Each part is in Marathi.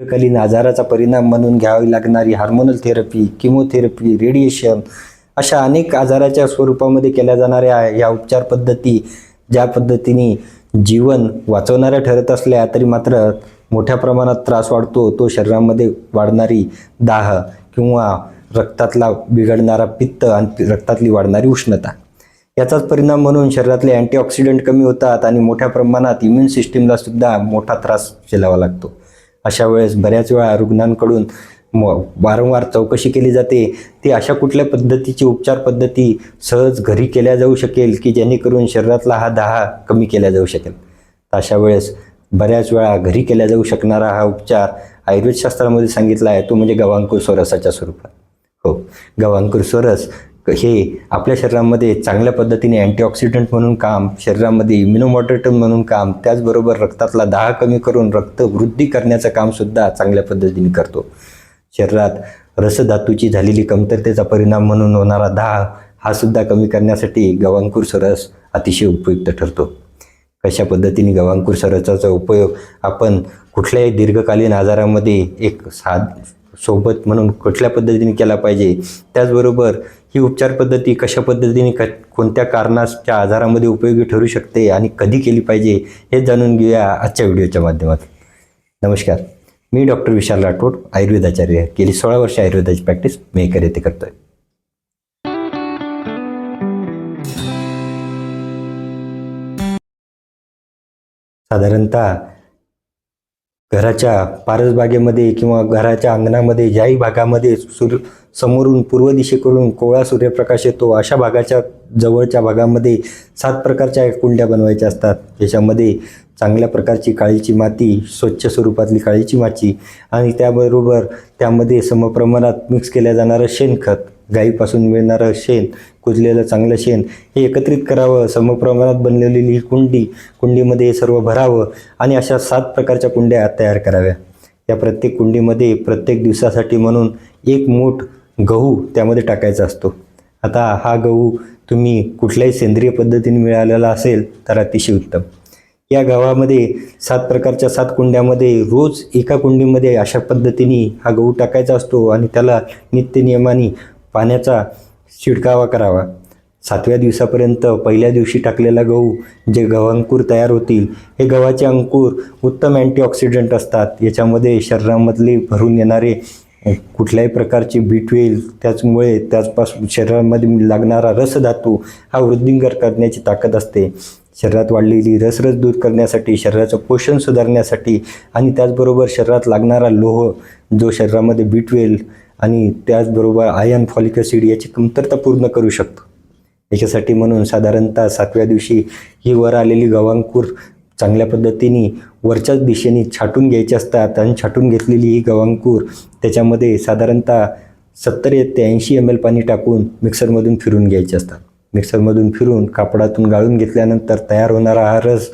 दीर्घकालीन आजाराचा परिणाम म्हणून घ्यावी लागणारी हार्मोनल थेरपी किमोथेरपी रेडिएशन अशा अनेक आजाराच्या स्वरूपामध्ये केल्या जाणाऱ्या या उपचार पद्धती ज्या पद्धतीने जीवन वाचवणाऱ्या ठरत असल्या तरी मात्र मोठ्या प्रमाणात त्रास वाढतो. तो शरीरामध्ये वाढणारी दाह किंवा रक्तातला बिघडणारा पित्त आणि रक्तातली वाढणारी उष्णता. याचाच परिणाम म्हणून शरीरातले अँटीऑक्सिडंट कमी होतात आणि मोठ्या प्रमाणात इम्युन सिस्टीमला सुद्धा मोठा त्रास झेलावा लागतो. अशा वेळेस बऱ्याच वेळा रुग्णांकडून म वारंवार चौकशी केली जाते. ती अशा कुठल्या पद्धतीची उपचार पद्धती सहज घरी केल्या जाऊ शकेल की जेणेकरून शरीरातला हा दहा कमी केला जाऊ शकेल? तर अशा वेळेस बऱ्याच वेळा घरी केल्या जाऊ शकणारा हा उपचार आयुर्वेदशास्त्रामध्ये सांगितला आहे. तो म्हणजे गवांकुर स्वरसाच्या स्वरूपात. हो गवांकुर स्वरस हे आपल्या शरीरामध्ये चांगल्या पद्धतीने अँटीऑक्सिडंट म्हणून काम शरीरामध्ये इम्युनोमॉडरेटर म्हणून काम त्याचबरोबर रक्तातला दाह कमी करून रक्त वृद्धी करण्याचं कामसुद्धा चांगल्या पद्धतीने करतो. शरीरात रसधातूची झालेली कमतरतेचा परिणाम म्हणून होणारा दाह हा सुद्धा कमी करण्यासाठी गवांकूर सरस अतिशय उपयुक्त ठरतो. कशा पद्धतीने गवांकूर सरसाचा उपयोग? आपण कुठल्याही दीर्घकालीन आजारामध्ये एक साध सोबत म्हणून कुठल्या पद्धतीने केला पाहिजे? त्याचबरोबर ही उपचार पद्धती कशा पद्धतीने क कोणत्या कारणाच्या आजारामध्ये उपयोगी ठरू शकते आणि कधी केली पाहिजे हे जाणून घेऊया आजच्या व्हिडिओच्या माध्यमातून. नमस्कार मी डॉक्टर विशाल राठोड आयुर्वेदाचार्य गेली सोळा वर्ष आयुर्वेदाची प्रॅक्टिस मेकर येथे करतोय. साधारणतः घराच्या पारसबागेमध्ये किंवा घराच्या अंगणामध्ये ज्याही भागामध्ये सूर्य समोरून पूर्व दिशेकडून कोवळा सूर्यप्रकाश येतो अशा भागाच्या जवळच्या भागामध्ये सात प्रकारच्या कुंड्या बनवायच्या असतात. ज्याच्यामध्ये चांगल्या प्रकारची काळीची माती स्वच्छ स्वरूपातली काळीची माती आणि त्याबरोबर त्यामध्ये समप्रमाणात मिक्स केल्या जाणारं शेणखत गाईपासून मिळणारं शेण कुजलेलं चांगलं शेण हे एकत्रित करावं समप्रमाणात बनलेली ही कुंडी कुंडीमध्ये हे सर्व भरावं आणि अशा सात प्रकारच्या कुंड्या तयार कराव्या. या प्रत्येक कुंडीमध्ये प्रत्येक दिवसासाठी म्हणून एक मूठ गहू त्यामध्ये टाकायचा असतो. आता हा गहू तुम्ही कुठल्याही सेंद्रिय पद्धतीने मिळालेला असेल तर अतिशय उत्तम. या गव्हामध्ये सात प्रकारच्या सात कुंड्यामध्ये रोज एका कुंडीमध्ये अशा पद्धतीने हा गहू टाकायचा असतो आणि त्याला नित्य नियमाने पाण्याचा शिडकावा करावा. सातव्या दिवसापर्यंत पहिल्या दिवशी टाकलेला गहू जे गव्हांकूर तयार होतील हे गव्हाचे अंकुर उत्तम अँटीऑक्सिडंट असतात. याच्यामध्ये शरीरामधले भरून येणारे कुठल्याही प्रकारची बिटवेल त्याचमुळे त्याचपासून शरीरामध्ये लागणारा रसधातू हा वृद्धिंगर करण्याची ताकद असते. शरीरात वाढलेली रसरस दूर करण्यासाठी शरीराचं पोषण सुधारण्यासाठी आणि त्याचबरोबर शरीरात लागणारा लोह जो शरीरामध्ये बिटवेल आणि त्याचबरोबर आयन फॉलिक ॲसिड याची कमतरता पूर्ण करू शकतो. याच्यासाठी म्हणून साधारणतः सातव्या दिवशी ही वर आलेली गवांकूर चांगल्या पद्धतीने वरच्याच दिशेने छाटून घ्यायची असतात आणि छाटून घेतलेली ही गवांकूर त्याच्यामध्ये साधारणतः सत्तर ते ऐंशी एम एल पाणी टाकून मिक्सरमधून फिरून घ्यायचे असतात. मिक्सरमधून फिरून कापडातून गाळून घेतल्यानंतर तयार होणारा हा रस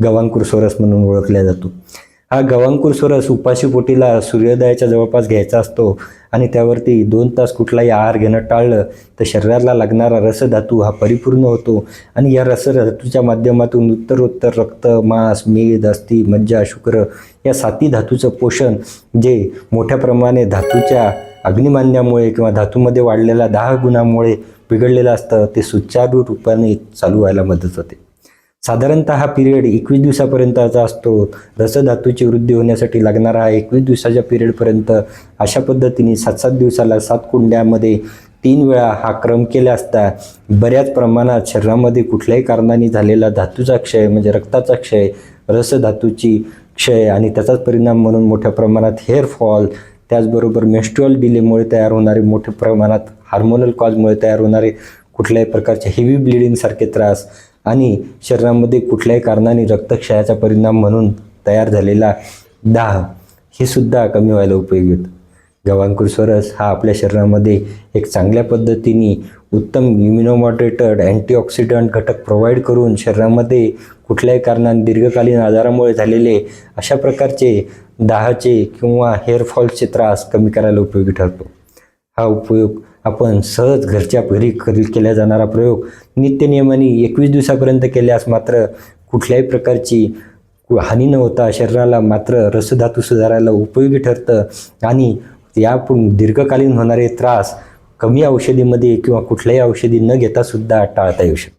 गवांकूर सोरस म्हणून ओळखला जातो. हा गवांकूर सोरस उपाशी पोटीला सूर्योदयाच्या जवळपास घ्यायचा असतो आणि त्यावरती दोन तास कुठलाही आहार घेणं टाळलं तर शरीराला लागणारा रसधातू हा परिपूर्ण होतो आणि या रसधातूच्या माध्यमातून उत्तरोत्तर रक्त मांस मेद अस्थि मज्जा शुक्र या साती धातूचं पोषण जे मोठ्या प्रमाणे धातूच्या अग्निमान्यामुळे किंवा धातूमध्ये वाढलेल्या दहा गुणामुळे बिघडलेलं असतं ते सुचारू रूपाने चालू व्हायला मदत होते. साधारणतः हा पिरियड एकवीस दिवसापर्यंतचा असतो. रसधातूची वृद्धी होण्यासाठी लागणारा हा एकवीस दिवसाच्या पिरियडपर्यंत अशा पद्धतीने सात सात दिवसाला सात कुंड्यामध्ये तीन वेळा हा क्रम केला असता बऱ्याच प्रमाणात शरीरामध्ये कुठल्याही कारणाने झालेला धातूचा क्षय म्हणजे रक्ताचा क्षय रसधातूची क्षय आणि त्याचाच परिणाम म्हणून मोठ्या प्रमाणात हेअरफॉल त्याचबरोबर मेस्ट्रुअल डिलेमुळे तयार होणारे मोठ्या प्रमाणात हार्मोनल कॉजमुळे तयार होणारे कुठल्याही प्रकारचे हेवी ब्लिडिंगसारखे त्रास आणि शरीरामध्ये कुठल्याही कारणाने रक्तक्षयाचा परिणाम म्हणून तयार झालेला दाह हे सुद्धा कमी व्हायला उपयोगी होतं. गवांकुर स्वरस हा आपल्या शरीरामध्ये एक चांगल्या पद्धतीने उत्तम इम्युनोमॉडरेटेड अँटीऑक्सिडंट घटक प्रोव्हाइड करून शरीरामध्ये कुठल्याही कारणाने दीर्घकालीन आजारामुळे झालेले अशा प्रकारचे दाहाचे किंवा हेअरफॉलचे त्रास कमी करायला उपयोगी ठरतो. हा उपयोग आपण सहज घरच्या घरी करी केला जाणारा प्रयोग नित्यनियमाने एकवीस दिवसापर्यंत केल्यास मात्र कुठल्याही प्रकारची हानी न होता शरीराला मात्र रसधातू सुधारायला उपयोगी ठरतं आणि यापून दीर्घकालीन होणारे त्रास कमी औषधीमध्ये किंवा कुठल्याही औषधी न घेता सुद्धा टाळता येऊ शकतो.